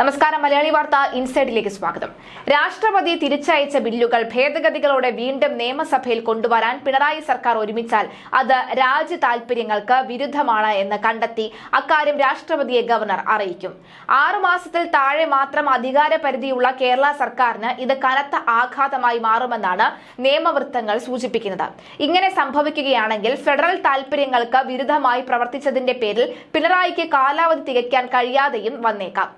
നമസ്കാരം മലയാളി വാർത്ത ഇൻസൈഡിലേക്ക് സ്വാഗതം. രാഷ്ട്രപതി തിരിച്ചയച്ച ബില്ലുകൾ ഭേദഗതികളോടെ വീണ്ടും നിയമസഭയിൽ കൊണ്ടുവരാൻ പിണറായി സർക്കാർ ഒരുമിച്ചാൽ അത് രാജ്യ താൽപര്യങ്ങൾക്ക് വിരുദ്ധമാണ് എന്ന് കണ്ടെത്തി അക്കാര്യം രാഷ്ട്രപതിയെ ഗവർണർ അറിയിക്കും. ആറു മാസത്തിൽ താഴെ മാത്രം അധികാര പരിധിയുള്ള കേരള സർക്കാരിന് ഇത് കനത്ത ആഘാതമായി മാറുമെന്നാണ് നിയമവൃത്തങ്ങൾ സൂചിപ്പിക്കുന്നത്. ഇങ്ങനെ സംഭവിക്കുകയാണെങ്കിൽ ഫെഡറൽ താൽപര്യങ്ങൾക്ക് വിരുദ്ധമായി പ്രവർത്തിച്ചതിന്റെ പേരിൽ പിണറായിക്ക് കാലാവധി തികയ്ക്കാൻ കഴിയാതെയും വന്നേക്കാം.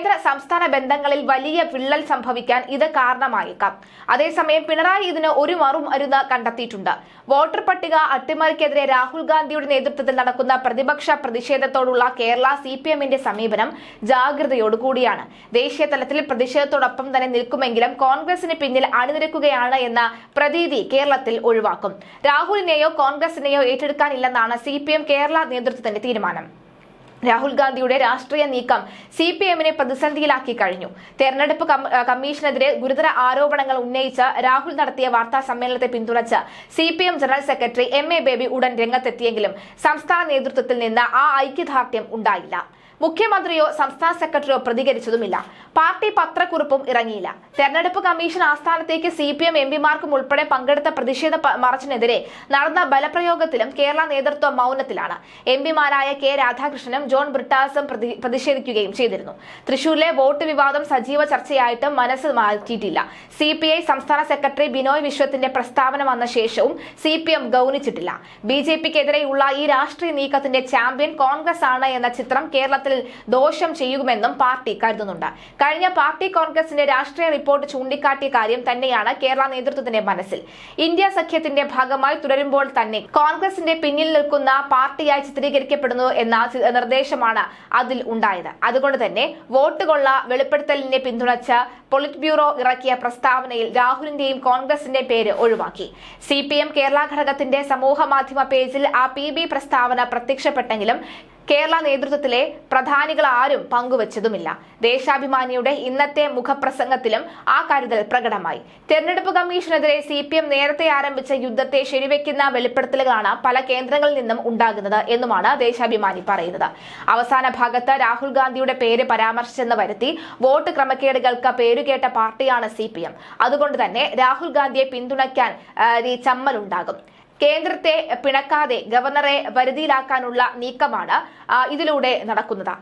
കേന്ദ്ര സംസ്ഥാന ബന്ധങ്ങളിൽ വലിയ വിള്ളൽ സംഭവിക്കാൻ ഇത് കാരണമായേക്കാം. അതേസമയം പിണറായി ഇതിന് ഒരു മറുമരുന്ന് കണ്ടെത്തിയിട്ടുണ്ട്. വോട്ടർ പട്ടിക അട്ടിമറിക്കെതിരെ രാഹുൽ ഗാന്ധിയുടെ നേതൃത്വത്തിൽ നടക്കുന്ന പ്രതിപക്ഷ പ്രതിഷേധത്തോടുള്ള കേരള സി പി എമ്മിന്റെ സമീപനം ജാഗ്രതയോടുകൂടിയാണ് ദേശീയ തലത്തിൽ പ്രതിഷേധത്തോടൊപ്പം തന്നെ നിൽക്കുമെങ്കിലും കോൺഗ്രസിന് പിന്നിൽ അണിനിരക്കുകയാണ് എന്ന പ്രതീതി കേരളത്തിൽ ഒഴിവാക്കും. രാഹുലിനെയോ കോൺഗ്രസിനെയോ ഏറ്റെടുക്കാനില്ലെന്നാണ് സി കേരള നേതൃത്വത്തിന്റെ തീരുമാനം. രാഹുൽ ഗാന്ധിയുടെ രാഷ്ട്രീയ നീക്കം സി പി എമ്മിനെ പ്രതിസന്ധിയിലാക്കി കഴിഞ്ഞു. തെരഞ്ഞെടുപ്പ് കമ്മീഷനെതിരെ ഗുരുതര ആരോപണങ്ങൾ ഉന്നയിച്ച് രാഹുൽ നടത്തിയ വാർത്താ സമ്മേളനത്തെ പിന്തുണച്ച് C P M general secretary M A Baby ഉടൻ രംഗത്തെത്തിയെങ്കിലും സംസ്ഥാന നേതൃത്വത്തിൽ നിന്ന് ആ ഐക്യദാർഢ്യം ഉണ്ടായില്ല. മുഖ്യമന്ത്രിയോ സംസ്ഥാന സെക്രട്ടറിയോ പ്രതികരിച്ചതുമില്ല. പാർട്ടി പത്രക്കുറിപ്പും ഇറങ്ങിയില്ല. തെരഞ്ഞെടുപ്പ് കമ്മീഷൻ ആസ്ഥാനത്തേക്ക് സി പി എം എംപിമാർക്കും ഉൾപ്പെടെ പങ്കെടുത്ത പ്രതിഷേധ മറച്ചിനെതിരെ നടന്ന ബലപ്രയോഗത്തിലും കേരള നേതൃത്വം മൗനത്തിലാണ്. എംപിമാരായ കെ രാധാകൃഷ്ണനും ജോൺ ബ്രിട്ടാസും പ്രതി- പ്രതിഷേധിക്കുകയും ചെയ്തിരുന്നു. തൃശൂരിലെ വോട്ട് വിവാദം സജീവ ചർച്ചയായിട്ടും മനസ്സ് മാറ്റിയിട്ടില്ല. സി പി ഐ സംസ്ഥാന സെക്രട്ടറി ബിനോയ് വിശ്വത്തിന്റെ പ്രസ്താവന വന്ന ശേഷവും സി പി എം ഗൗനിച്ചിട്ടില്ല. ബി ജെ പിക്കെതിരെയുള്ള ഈ രാഷ്ട്രീയ നീക്കത്തിന്റെ ചാമ്പ്യൻ കോൺഗ്രസ് ആണ് എന്ന ചിത്രം കേരളത്തിൽ ദോഷം ചെയ്യുമെന്നും പാർട്ടി കരുതുന്നുണ്ട്. കഴിഞ്ഞ പാർട്ടി കോൺഗ്രസിന്റെ രാഷ്ട്രീയ റിപ്പോർട്ട് ചൂണ്ടിക്കാട്ടിയ കാര്യം തന്നെയാണ് കേരള നേതൃത്വത്തിന്റെ മനസ്സിൽ. ഇന്ത്യ സഖ്യത്തിന്റെ ഭാഗമായി തുടരുമ്പോൾ തന്നെ കോൺഗ്രസിന്റെ പിന്നിൽ നിൽക്കുന്ന പാർട്ടിയായി ചിത്രീകരിക്കപ്പെടുന്നു എന്ന നിർദ്ദേശമാണ് അതിൽ ഉണ്ടായത്. അതുകൊണ്ട് തന്നെ വോട്ട് കൊള്ള വെളിപ്പെടുത്തലിനെ പിന്തുണച്ച് പൊളിറ്റ് ബ്യൂറോ ഇറക്കിയ പ്രസ്താവനയിൽ രാഹുലിന്റെയും കോൺഗ്രസിന്റെ പേര് ഒഴിവാക്കി. സി കേരള ഘടകത്തിന്റെ സമൂഹ മാധ്യമ പേജിൽ ആ പി പ്രസ്താവന പ്രത്യക്ഷപ്പെട്ടെങ്കിലും കേരള നേതൃത്വത്തിലെ പ്രധാനികൾ ആരും പങ്കുവച്ചതുമില്ല. ദേശാഭിമാനിയുടെ ഇന്നത്തെ മുഖപ്രസംഗത്തിലും ആ കരുതൽ പ്രകടമായി. തെരഞ്ഞെടുപ്പ് കമ്മീഷനെതിരെ സി പി എം നേരത്തെ ആരംഭിച്ച യുദ്ധത്തെ ശരിവെക്കുന്ന വെളിപ്പെടുത്തലുകളാണ് പല കേന്ദ്രങ്ങളിൽ നിന്നും ഉണ്ടാകുന്നത് എന്നുമാണ് ദേശാഭിമാനി പറയുന്നത്. അവസാന ഭാഗത്ത് രാഹുൽ ഗാന്ധിയുടെ പേര് പരാമർശിച്ചെന്ന് വരുത്തി വോട്ട് ക്രമക്കേടുകൾക്ക് പേരുകേട്ട പാർട്ടിയാണ് സി പി എം. അതുകൊണ്ട് തന്നെ രാഹുൽ ഗാന്ധിയെ പിന്തുണയ്ക്കാൻ ചമ്മലുണ്ടാകും കേന്ദ്രത്തെ പിണക്കാതെ ഗവർണറെ വരുതിയിലാക്കാനുള്ള നീക്കമാണ് ഇതിലൂടെ നടക്കുന്നത്.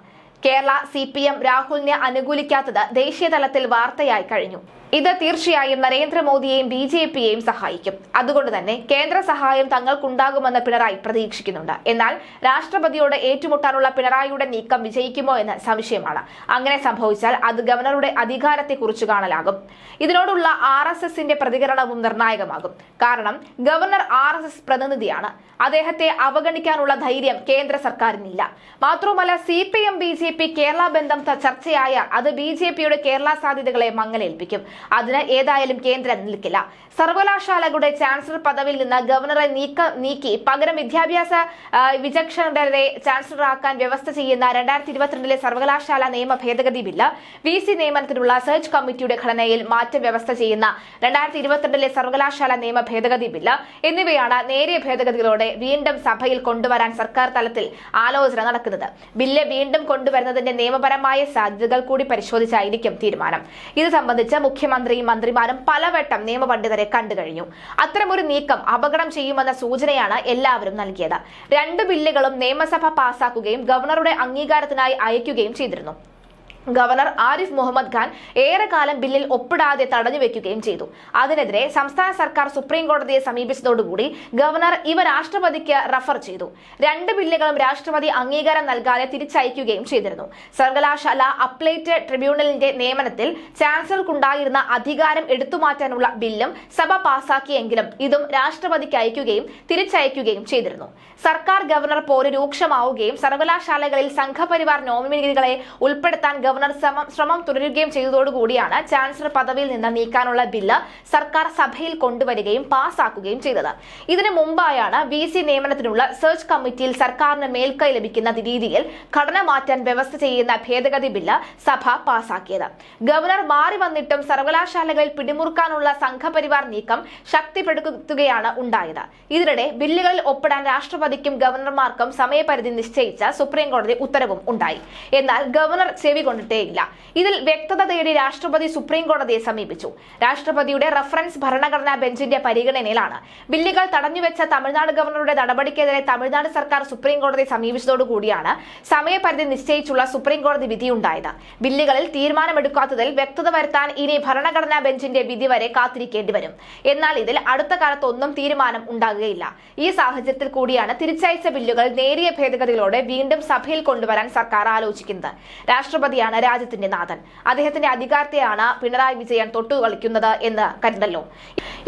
കേരള സി പി എം രാഹുലിനെ അനുകൂലിക്കാത്തത് ദേശീയതലത്തിൽ വാർത്തയായി കഴിഞ്ഞു. ഇത് തീർച്ചയായും നരേന്ദ്രമോദിയെയും ബി ജെ പിയെയും സഹായിക്കും. അതുകൊണ്ട് തന്നെ കേന്ദ്ര സഹായം തങ്ങൾക്കുണ്ടാകുമെന്ന് പിണറായി പ്രതീക്ഷിക്കുന്നുണ്ട്. എന്നാൽ രാഷ്ട്രപതിയോട് ഏറ്റുമുട്ടാനുള്ള പിണറായിയുടെ നീക്കം വിജയിക്കുമോ എന്ന് സംശയമാണ്. അങ്ങനെ സംഭവിച്ചാൽ അത് ഗവർണറുടെ അധികാരത്തെ കുറിച്ച് കാണലാകും. ഇതിനോടുള്ള ആർ എസ് എസിന്റെ പ്രതികരണവും നിർണായകമാകും. കാരണം ഗവർണർ ആർ എസ് എസ് പ്രതിനിധിയാണ്. അദ്ദേഹത്തെ അവഗണിക്കാനുള്ള ധൈര്യം കേന്ദ്ര സർക്കാരിനില്ല. മാത്രവുമല്ല C P M B J P Kerala ബന്ധം ചർച്ചയായാൽ അത് ബിജെപിയുടെ കേരള സാധ്യതകളെ മങ്ങലേൽപ്പിക്കും. അതിന് ഏതായാലും കേന്ദ്രം നിൽക്കില്ല. സർവകലാശാലകളുടെ ചാൻസലർ പദവിയിൽ നിന്ന് ഗവർണറെ നീക്ക പകരം വിദ്യാഭ്യാസ വിചക്ഷണരെ ചാൻസലറാക്കാൻ വ്യവസ്ഥ ചെയ്യുന്ന രണ്ടായിരത്തി ഇരുപത്തിരണ്ടിലെ സർവകലാശാല നിയമ ഭേദഗതി ബില്ല് വി സി നിയമനത്തിനുള്ള സെർച്ച് കമ്മിറ്റിയുടെ ഘടനയിൽ മാറ്റം വ്യവസ്ഥ ചെയ്യുന്ന രണ്ടായിരത്തി ഇരുപത്തിരണ്ടിലെ സർവകലാശാല നിയമ ഭേദഗതി ബില്ല് എന്നിവയാണ് നേരിയ ഭേദഗതികളോടെ വീണ്ടും സഭയിൽ കൊണ്ടുവരാൻ സർക്കാർ തലത്തിൽ ആലോചന നടക്കുന്നത്. ബില്ല് വീണ്ടും കൊണ്ടുവരുന്നതിന്റെ നിയമപരമായ സാധ്യതകൾ കൂടി പരിശോധിച്ചായിരിക്കും തീരുമാനം. ഇത് സംബന്ധിച്ച് മുഖ്യമന്ത്രിയും മന്ത്രിമാരും പലവട്ടം നിയമപണ്ഡിതരെ കണ്ടു കഴിഞ്ഞു. അത്തരമൊരു നീക്കം അപകടം ചെയ്യുമെന്ന സൂചനയാണ് എല്ലാവരും നൽകിയത്. രണ്ട് ബില്ലുകളും നിയമസഭ പാസാക്കുകയും ഗവർണറുടെ അംഗീകാരത്തിനായി അയക്കുകയും ചെയ്തിരുന്നു. ഗവർണർ ആരിഫ് മുഹമ്മദ് ഖാൻ ഏറെക്കാലം ബില്ലിൽ ഒപ്പിടാതെ തടഞ്ഞു വെക്കുകയും ചെയ്തു. അതിനെതിരെ സംസ്ഥാന സർക്കാർ സുപ്രീം കോടതിയെ സമീപിച്ചതോടുകൂടി ഗവർണർ ഇവ രാഷ്ട്രപതിക്ക് റഫർ ചെയ്തു. രണ്ട് ബില്ലുകളും രാഷ്ട്രപതി അംഗീകാരം നൽകാതെ തിരിച്ചയക്കുകയും ചെയ്തിരുന്നു. സർവകലാശാല അപ്ലേറ്റ് ട്രിബ്യൂണലിന്റെ നിയമനത്തിൽ ചാൻസലർക്കുണ്ടായിരുന്ന അധികാരം എടുത്തുമാറ്റാനുള്ള ബില്ലും സഭ പാസാക്കിയെങ്കിലും ഇതും രാഷ്ട്രപതിക്ക് അയക്കുകയും തിരിച്ചയക്കുകയും ചെയ്തിരുന്നു. സർക്കാർ ഗവർണർ പോര് രൂക്ഷമാവുകയും സർവകലാശാലകളിൽ സംഘപരിവാർ നോമിനികളെ ഉൾപ്പെടുത്താൻ ഗവർണർ ശ്രമം ശ്രമം തുടരുകയും ചെയ്തതോടുകൂടിയാണ് ചാൻസലർ പദവിയിൽ നിന്ന് നീക്കാനുള്ള ബില്ല് സർക്കാർ സഭയിൽ കൊണ്ടുവരികയും പാസാക്കുകയും ചെയ്തത്. ഇതിനു മുമ്പായാണ് വി സി നിയമനത്തിനുള്ള സെർച്ച് കമ്മിറ്റിയിൽ സർക്കാരിന് മേൽക്കൈ ലഭിക്കുന്ന രീതിയിൽ ഘടന മാറ്റാൻ വ്യവസ്ഥ ചെയ്യുന്ന ഭേദഗതി ബില്ല് സഭ പാസാക്കിയത്. ഗവർണർ മാറി വന്നിട്ടും സർവകലാശാലകളിൽ പിടിമുറുക്കാനുള്ള സംഘപരിവാർ നീക്കം ശക്തിപ്പെടുത്തുകയാണ് ഉണ്ടായത്. ഇതിനിടെ ബില്ലുകളിൽ ഒപ്പിടാൻ രാഷ്ട്രപതിക്കും ഗവർണർമാർക്കും സമയപരിധി നിശ്ചയിച്ച സുപ്രീംകോടതി ഉത്തരവും ഉണ്ടായി. എന്നാൽ ഗവർണർ ചെവി ഉൾക്കൊണ്ടിട്ടേയില്ല ഇതിൽ വ്യക്തത തേടി രാഷ്ട്രപതി സുപ്രീം കോടതിയെ സമീപിച്ചു. രാഷ്ട്രപതിയുടെ റഫറൻസ് ഭരണഘടനാ ബെഞ്ചിന്റെ പരിഗണനയിലാണ്. ബില്ലുകൾ തടഞ്ഞുവെച്ച തമിഴ്നാട് ഗവർണറുടെ നടപടിക്കെതിരെ തമിഴ്നാട് സർക്കാർ സുപ്രീം കോടതിയെ സമീപിച്ചതോടുകൂടിയാണ് സമയപരിധി നിശ്ചയിച്ചുള്ള സുപ്രീം കോടതി വിധിയുണ്ടായത്. ബില്ലുകളിൽ തീരുമാനമെടുക്കാത്തതിൽ വ്യക്തത വരുത്താൻ ഇനി ഭരണഘടനാ ബെഞ്ചിന്റെ വിധി വരെ കാത്തിരിക്കേണ്ടി വരും. എന്നാൽ ഇതിൽ അടുത്ത കാലത്ത് ഒന്നും തീരുമാനം ഉണ്ടാകുകയില്ല. ഈ സാഹചര്യത്തിൽ കൂടിയാണ് തിരിച്ചയച്ച ബില്ലുകൾ നേരിയ ഭേദഗതികളോടെ വീണ്ടും സഭയിൽ കൊണ്ടുവരാൻ സർക്കാർ ആലോചിക്കുന്നത്. രാഷ്ട്രപതിയാണ് രാജ്യത്തിന്റെ നാഥൻ. അദ്ദേഹത്തിന്റെ അധികാരത്തെയാണ് പിണറായി വിജയൻ തൊട്ടു കളിക്കുന്നത് എന്ന് കരുതല്ലോ.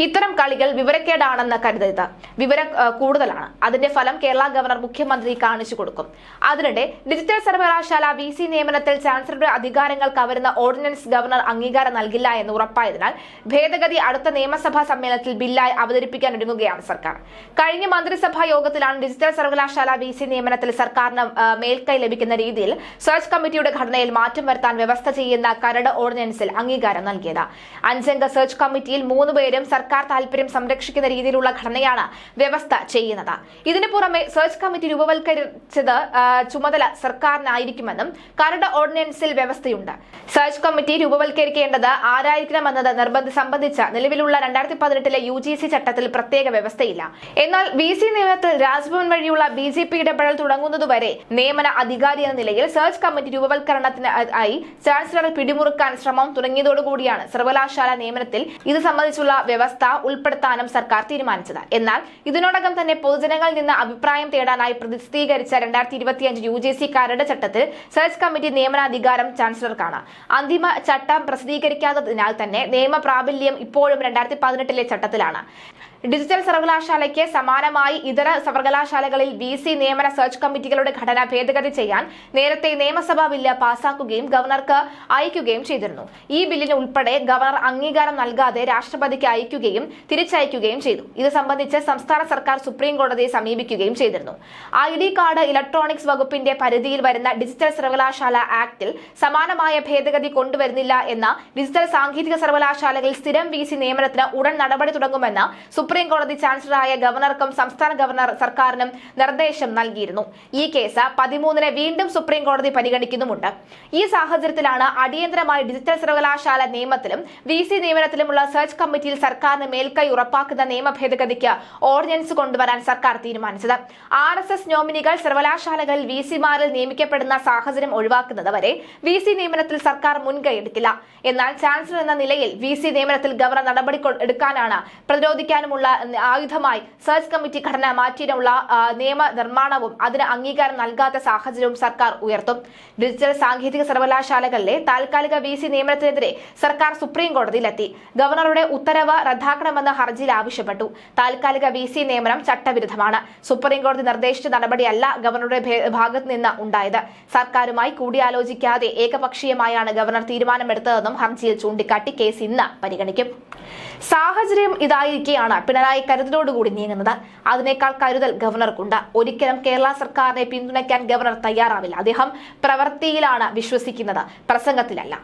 ഇത്തരം കളികൾ വിവരക്കേടാണെന്ന് കരുതരുത്. വിവരം കൂടുതലാണ്. അതിന്റെ ഫലം കേരള ഗവർണർ മുഖ്യമന്ത്രി കാണിച്ചു കൊടുക്കും. അതിനിടെ ഡിജിറ്റൽ സർവകലാശാല വി സി നിയമനത്തിൽ ചാൻസലറുടെ അധികാരങ്ങൾ കവരുന്ന ഓർഡിനൻസ് ഗവർണർ അംഗീകാരം നൽകില്ല എന്ന് ഉറപ്പായതിനാൽ ഭേദഗതി അടുത്ത നിയമസഭാ സമ്മേളനത്തിൽ ബില്ലായി അവതരിപ്പിക്കാൻ ഒരുങ്ങുകയാണ് സർക്കാർ. കഴിഞ്ഞ മന്ത്രിസഭാ യോഗത്തിലാണ് ഡിജിറ്റൽ സർവകലാശാല വി സി നിയമനത്തിൽ സർക്കാരിന് മേൽക്കൈ ലഭിക്കുന്ന രീതിയിൽ സെർച്ച് കമ്മിറ്റിയുടെ ഘടനയിൽ മാറ്റം വരുത്താൻ വ്യവസ്ഥ ചെയ്യുന്ന കരട് ഓർഡിനൻസിൽ അംഗീകാരം നൽകിയത്. അഞ്ചംഗ സെർച്ച് കമ്മിറ്റിയിൽ മൂന്നുപേരും സർക്കാർ താൽപര്യം സംരക്ഷിക്കുന്ന രീതിയിലുള്ള ഘടനയാണ് വ്യവസ്ഥ ചെയ്യുന്നത്. ഇതിനു പുറമെ സെർച്ച് കമ്മിറ്റി രൂപവൽക്കരിച്ചത് ആ, ചുമതല സർക്കാരിനായിരിക്കുമെന്നും കരട് ഓർഡിനൻസിൽ വ്യവസ്ഥയുണ്ട്. സെർച്ച് കമ്മിറ്റി രൂപവൽക്കരിക്കേണ്ടത് ആരായിരിക്കണമെന്നത് നിർബന്ധ സംബന്ധിച്ച നിലവിലുള്ള രണ്ടായിരത്തി പതിനെട്ടിലെ യു ജി സി ചട്ടത്തിൽ പ്രത്യേക വ്യവസ്ഥയില്ല. എന്നാൽ വി സി നിയമനത്തിൽ രാജ്ഭവൻ വഴിയുള്ള ബി ജെ പി ഇടപെടൽ തുടങ്ങുന്നതുവരെ നിയമന അധികാരി എന്ന നിലയിൽ സെർച്ച് കമ്മിറ്റി രൂപവൽക്കരണത്തിന് ആയി ചാൻസലറെ പിടിമുറുക്കാൻ ശ്രമം തുടങ്ങിയതോടുകൂടിയാണ് സർവകലാശാല നിയമനത്തിൽ ഇത് സംബന്ധിച്ചുള്ള വ്യവസ്ഥ ഉൾപ്പെടുത്താനും സർക്കാർ തീരുമാനിച്ചത്. എന്നാൽ ഇതിനോടകം തന്നെ പൊതുജനങ്ങളിൽ നിന്ന് അഭിപ്രായം തേടാനായി പ്രസിദ്ധീകരിച്ച രണ്ടായിരത്തി ഇരുപത്തിയഞ്ച് യു ജി സി കരട് ചട്ടത്തിൽ സെർച്ച് കമ്മിറ്റി നിയമനാധികാരം ചാൻസലർക്കാണ്. അന്തിമ ചട്ടം പ്രസിദ്ധീകരിക്കാത്തതിനാൽ തന്നെ നിയമപ്രാബല്യം ഇപ്പോഴും രണ്ടായിരത്തി പതിനെട്ടിലെ ചട്ടത്തിലാണ്. ഡിജിറ്റൽ സർവകലാശാലയ്ക്ക് സമാനമായി ഇതര സർവകലാശാലകളിൽ വി സി നിയമന സെർച്ച് കമ്മിറ്റികളുടെ ഘടന ഭേദഗതി ചെയ്യാൻ നേരത്തെ നിയമസഭാ ബില്ല് പാസാക്കുകയും ഗവർണർക്ക് അയക്കുകയും ചെയ്തിരുന്നു. ഈ ബില്ലിന് ഉൾപ്പെടെ ഗവർണർ അംഗീകാരം നൽകാതെ രാഷ്ട്രപതിക്ക് അയക്കുകയും തിരിച്ചയക്കുകയും ചെയ്തു. ഇത് സംബന്ധിച്ച് സംസ്ഥാന സർക്കാർ സുപ്രീം കോടതിയെ സമീപിക്കുകയും ചെയ്തിരുന്നു. ഐ ഡി കാർഡ് ഇലക്ട്രോണിക്സ് വകുപ്പിന്റെ പരിധിയിൽ വരുന്ന ഡിജിറ്റൽ സർവകലാശാല ആക്ടിൽ സമാനമായ ഭേദഗതി കൊണ്ടുവരുന്നില്ല എന്ന ഡിജിറ്റൽ സാങ്കേതിക സർവകലാശാലകളിൽ സ്ഥിരം വി സി നിയമനത്തിന് ഉടൻ നടപടി തുടങ്ങുമെന്ന് സുപ്രീം കോടതി ചാൻസലറായ ഗവർണർക്കും സംസ്ഥാന ഗവർണർ സർക്കാരിനും നിർദ്ദേശം നൽകിയിരുന്നു. ഈ കേസ് പതിമൂന്നിന് വീണ്ടും സുപ്രീം കോടതി പരിഗണിക്കുന്നുമുണ്ട്. ഈ സാഹചര്യത്തിലാണ് അടിയന്തരമായി ഡിജിറ്റൽ സർവകലാശാല നിയമത്തിലും വി സി നിയമനത്തിലുമുള്ള സെർച്ച് കമ്മിറ്റിയിൽ സർക്കാരിന് മേൽക്കൈ ഉറപ്പാക്കുന്ന നിയമ ഭേദഗതിക്ക് ഓർഡിനൻസ് കൊണ്ടുവരാൻ സർക്കാർ തീരുമാനിച്ചത്. ആർ എസ് എസ് നോമിനികൾ സർവകലാശാലകളിൽ വി സിമാരിൽ നിയമിക്കപ്പെടുന്ന സാഹചര്യം ഒഴിവാക്കുന്നത് വരെ വി സി നിയമനത്തിൽ സർക്കാർ മുൻകൈ എടുക്കില്ല. എന്നാൽ ചാൻസലർ എന്ന നിലയിൽ വി സി നിയമനത്തിൽ ഗവർണർ നടപടി എടുക്കാനാണ് പ്രതിരോധിക്കാനുമുള്ള ആയുധമായി സെർച്ച് കമ്മിറ്റി ഘടന മാറ്റിയുള്ള നിയമനിർമ്മാണവും നിയമ നിർമ്മാണവും അതിന് അംഗീകാരം നൽകാത്ത സാഹചര്യവും സർക്കാർ ഉയർത്തും. ഡിജിറ്റൽ സാങ്കേതിക സർവകലാശാലകളിലെ താൽക്കാലിക വി സി നിയമനത്തിനെതിരെ സർക്കാർ സുപ്രീം കോടതിയിലെത്തി. ഗവർണറുടെ ഉത്തരവ് റദ്ദാക്കണമെന്ന് ഹർജിയിൽ ആവശ്യപ്പെട്ടു. താൽക്കാലിക വി സി നിയമനം ചട്ടവിരുദ്ധമാണ്. സുപ്രീം കോടതി നിർദ്ദേശിച്ച നടപടിയല്ല ഗവർണറുടെ ഭാഗത്ത് നിന്ന് ഉണ്ടായത്. സർക്കാരുമായി കൂടിയാലോചിക്കാതെ ഏകപക്ഷീയമായാണ് ഗവർണർ തീരുമാനമെടുത്തതെന്നും ഹർജിയിൽ ചൂണ്ടിക്കാട്ടി കേസ് ഇന്ന് പരിഗണിക്കും. സാഹചര്യം ഇതായിരിക്കെയാണ് പിണറായി കരുതലോടുകൂടി നീങ്ങുന്നത്. അതിനേക്കാൾ കരുതൽ ഗവർണർക്കുണ്ട്. ഒരിക്കലും കേരള സർക്കാരിനെ പിന്തുണയ്ക്കാൻ ഗവർണർ തയ്യാറാവില്ല. അദ്ദേഹം പ്രവൃത്തിയിലാണ് വിശ്വസിക്കുന്നത്. പ്രസംഗത്തിലല്ല.